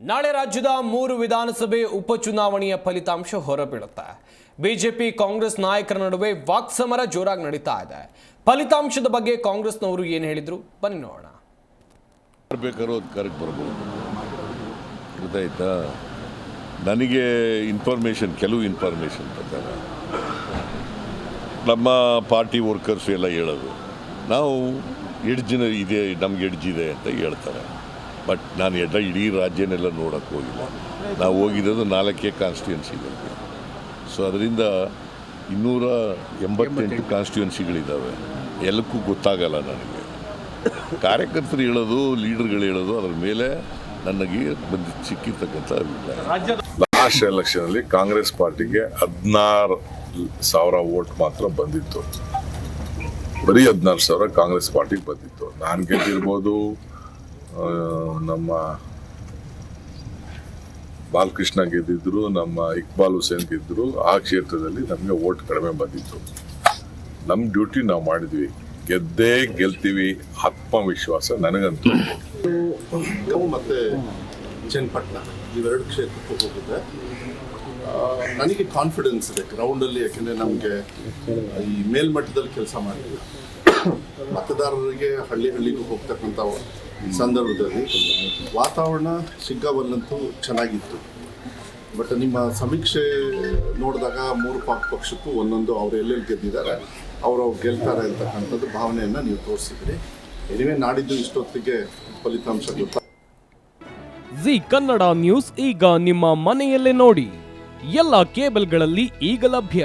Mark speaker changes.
Speaker 1: ನಾಳೆ ರಾಜ್ಯದ ಮೂರು ವಿಧಾನಸಭೆ ಉಪಚುನಾವಣೆಯ ಫಲಿತಾಂಶ ಹೊರಬೀಳುತ್ತೆ. ಬಿಜೆಪಿ ಕಾಂಗ್ರೆಸ್ ನಾಯಕರ ನಡುವೆ ವಾಕ್ಸಮರ ಜೋರಾಗಿ ನಡೀತಾ ಇದೆ. ಫಲಿತಾಂಶದ ಬಗ್ಗೆ ಕಾಂಗ್ರೆಸ್ನವರು ಏನು ಹೇಳಿದರು? ಬನ್ನಿ ನೋಡೋಣ.
Speaker 2: ಬೇಕಾದ್ರೂ ನನಗೆ ಇನ್ಫಾರ್ಮೇಷನ್ ಕೆಲವು ಇನ್ಫಾರ್ಮೇಷನ್ ಪ್ರಕಾರ ನಮ್ಮ ಪಾರ್ಟಿ ವರ್ಕರ್ಸ್ ಎಲ್ಲ ಹೇಳೋದು, ನಾವು ಎಡ್ಜಿನ ಇದೆ, ನಮ್ಗೆ ಇದೆ ಅಂತ ಹೇಳ್ತಾರೆ. ಬಟ್ ನಾನು ಎಡ ಇಡೀ ರಾಜ್ಯನೆಲ್ಲ ನೋಡೋಕ್ಕೆ ಹೋಗಿಲ್ಲ. ನಾವು ಹೋಗಿರೋದು ನಾಲ್ಕೇ ಕಾನ್ಸ್ಟಿಟ್ಯೂನ್ಸಿಗಳಿಗೆ ಸೊ ಅದರಿಂದ ಇನ್ನೂರ ಎಂಬತ್ತೆಂಟು ಕಾನ್ಸ್ಟಿಟ್ಯೂನ್ಸಿಗಳಿದ್ದಾವೆ ಎಲ್ಲಕ್ಕೂ ಗೊತ್ತಾಗಲ್ಲ ನನಗೆ. ಕಾರ್ಯಕರ್ತರು ಹೇಳೋದು, ಲೀಡರ್ಗಳು ಹೇಳೋದು, ಅದ್ರ ಮೇಲೆ ನನಗೆ ಬಂದು ಸಿಕ್ಕಿರ್ತಕ್ಕಂಥ ಅಭಿಪ್ರಾಯ.
Speaker 3: ಲಾಸ್ಟ್ ಎಲೆಕ್ಷನಲ್ಲಿ ಕಾಂಗ್ರೆಸ್ ಪಾರ್ಟಿಗೆ ಹದಿನಾರು ಸಾವಿರ ವೋಟ್ ಮಾತ್ರ ಬಂದಿತ್ತು. ಬರೀ ಹದಿನಾರು ಸಾವಿರ ಕಾಂಗ್ರೆಸ್ ಪಾರ್ಟಿಗೆ ಬಂದಿತ್ತು. ನಾನು ಗೆದ್ದಿರ್ಬೋದು ನಮ್ಮ ಬಾಲಕೃಷ್ಣ ಗೆದ್ದಿದ್ರು, ನಮ್ಮ ಇಕ್ಬಾಲ್ ಹುಸೇನ್ ಗೆದ್ದರು ಆ ಕ್ಷೇತ್ರದಲ್ಲಿ ನಮಗೆ ವೋಟ್ ಕಡಿಮೆ ಬಂದಿತ್ತು. ನಮ್ಮ ಡ್ಯೂಟಿ ನಾವು ಮಾಡಿದ್ವಿ. ಗೆದ್ದೇ ಗೆಲ್ತೀವಿ ಆತ್ಮವಿಶ್ವಾಸ ನನಗಂತೂ.
Speaker 4: ಮತ್ತೆ ಚನ್ನಪಟ್ಟಣ ಇವೆರಡು ಕ್ಷೇತ್ರಕ್ಕೂ ಹೋಗುತ್ತೆ ನನಗೆ ಕಾನ್ಫಿಡೆನ್ಸ್ ಇದೆ ಗ್ರೌಂಡಲ್ಲಿ ಯಾಕೆಂದರೆ ನಮಗೆ ಈ ಮೇಲ್ಮಟ್ಟದಲ್ಲಿ ಕೆಲಸ ಮಾಡಿಲ್ಲ ಮತದಾರರಿಗೆ ಹಳ್ಳಿ ಹಳ್ಳಿಗೂ ಹೋಗ್ತಕ್ಕಂಥ ಸಂದರ್ಭದಲ್ಲಿ ವಾತಾವರಣ ಶಿಗ್ಗಾವಲ್ಲಂತೂ ಚೆನ್ನಾಗಿತ್ತು. ಬಟ್ ನಿಮ್ಮ ಸಮೀಕ್ಷೆ ನೋಡಿದಾಗ ಮೂರು ಪಾಕ್ ಪಕ್ಷಕ್ಕೂ ಒಂದೊಂದು ಅವ್ರು ಎಲ್ಲೆಲ್ಲಿ ಗೆದ್ದಿದ್ದಾರೆ, ಅವರು ಅವ್ರು ಗೆಲ್ತಾರೆ ಅಂತಕ್ಕಂಥದ್ದು ಭಾವನೆಯನ್ನು ನೀವು ತೋರಿಸಿದ್ರಿ. ಎನಿವೆ ನಾಡಿದ್ದು ಇಷ್ಟೊತ್ತಿಗೆ ಫಲಿತಾಂಶ ಗೊತ್ತಾಗ
Speaker 5: ಜಿ ಕನ್ನಡ ನ್ಯೂಸ್ ಈಗ ನಿಮ್ಮ ಮನೆಯಲ್ಲೇ ನೋಡಿ. ಎಲ್ಲ ಕೇಬಲ್ಗಳಲ್ಲಿ ಈಗ ಲಭ್ಯ.